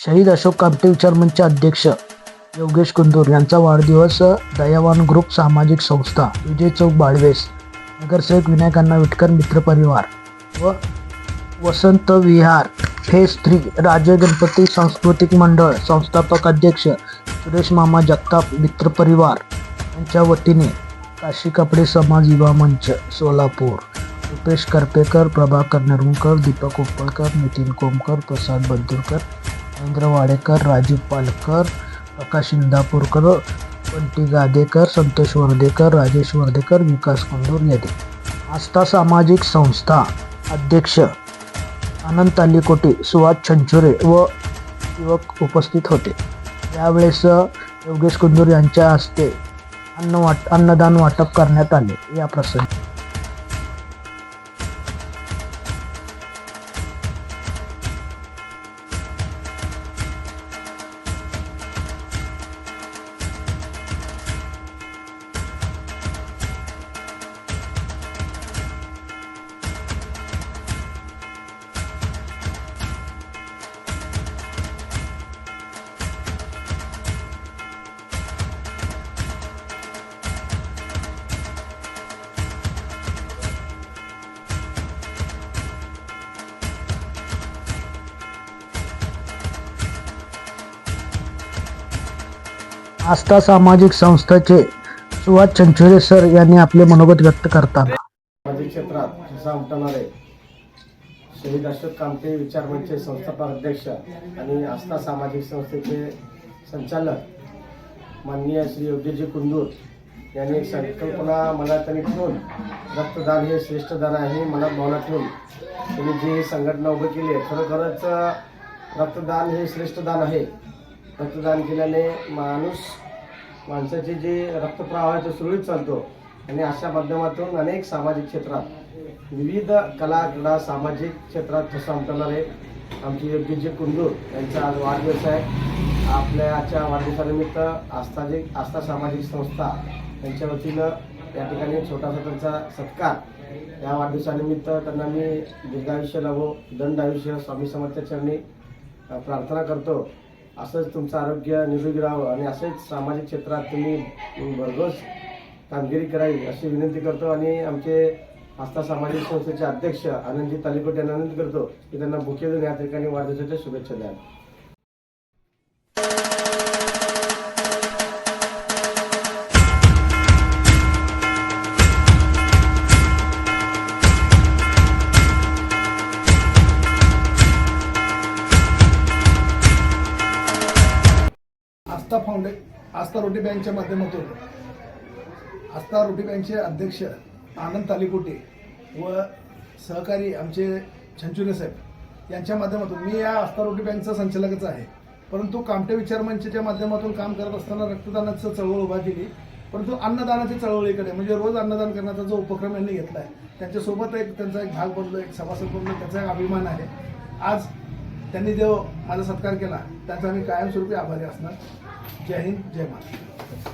शहीद अशोक कामटे विचार मंच अध्यक्ष योगेश कुंदूर यांचा वाढदिवस दयावान ग्रुप सामाजिक संस्था विजय चौक बाळवेस नगरसेवक विनायकांना विटकर मित्र परिवार व वसंत विहार फेस थ्री राजे गणपती सांस्कृतिक मंडळ संस्थापक अध्यक्ष सुरेश मामा जगताप मित्र परिवार यांच्या वतीने काशी कपडे समाज युवा मंच सोलापूर. रुपेश करपेकर प्रभाकर निरुणकर दीपक उपळकर नितीन कोमकर प्रसाद बंदुरकर महेंद्र वाडेकर राजीव पालकर प्रकाश इंदापूरकर पंटी गादेकर संतोष वर्धेकर राजेश वर्धेकर विकास कुंडूर यादी आस्था सामाजिक संस्था अध्यक्ष आनंद तालीकोटे सुहास छंचुरे व युवक उपस्थित होते. यावेळेस योगेश कुंदूर यांच्या हस्ते अन्न वाट अन्नदान वाटप करण्यात आले. या प्रसंगी आस्था सामाजिक संस्थेचे सुहास चंचुरे सर यांनी आपले मनोगत व्यक्त करताना. सामाजिक क्षेत्रात ठसा उमटवणारे शहीद अशोक कामते विचार मंचचे संस्थापक अध्यक्ष आणि आस्था सामाजिक संस्थेचे संचालक माननीय श्री योगेशजी कुंदूर यांनी एक संकल्पना मनात आणि ठेवून रक्तदान हे श्रेष्ठ दान आहे मनात भावना ठेवून त्यांनी जी संघटना उभी केली आहे खरोखरच रक्तदान हे श्रेष्ठ दान आहे. रक्तदान केल्याने माणूस माणसाचे जे रक्तप्रवाह आहे तो सुरळीत चालतो. आणि अशा माध्यमातून अनेक सामाजिक क्षेत्रात विविध कला क्रीडा सामाजिक क्षेत्रात ठसा उमटवणारे आमचे योग्यजी कुंदूर यांचा आज वाढदिवस आहे. आपल्याच्या वाढदिवसानिमित्त आस्थाजिक आस्था सामाजिक संस्था यांच्या वतीनं या ठिकाणी छोटासा त्यांचा सत्कार. या वाढदिवसानिमित्त त्यांना मी दीर्घायुष्य लाभो दंड आयुष्य स्वामी समर्थ चरणी प्रार्थना करतो. असंच तुमचं आरोग्य निरोगी राहावं आणि असेच सामाजिक क्षेत्रात तुम्ही भरघोस कामगिरी करावी अशी विनंती करतो आणि आमचे आस्था सामाजिक संस्थेचे अध्यक्ष आनंदजी तालिकोट यांना विनंती करतो की त्यांना बुके देऊन या ठिकाणी वाढदिवसाच्या शुभेच्छा द्या आस्था फाउंडे आस्था रोटी बँकच्या माध्यमातून. आस्था रोटी बँकचे अध्यक्ष आनंद तालिकोटे व सहकारी आमचे छंचुरे साहेब यांच्या माध्यमातून. मी या आस्था रोटी बँकचा संचालकच आहे. परंतु कामटे विचार मंचच्या माध्यमातून काम करत असताना रक्तदानाचं चळवळ उभा केली. परंतु अन्नदानाच्या चळवळीकडे म्हणजे रोज अन्नदान करण्याचा जो उपक्रम यांनी घेतला आहे त्यांच्यासोबत एक त्यांचा एक भाग बनलो एक सभासद बनलो त्याचा एक अभिमान आहे. आज त्यांनी जो माझा सत्कार केला त्याचा मी कायमस्वरूपी आभारी असणार. जय हिंद जय महाराष्ट्र.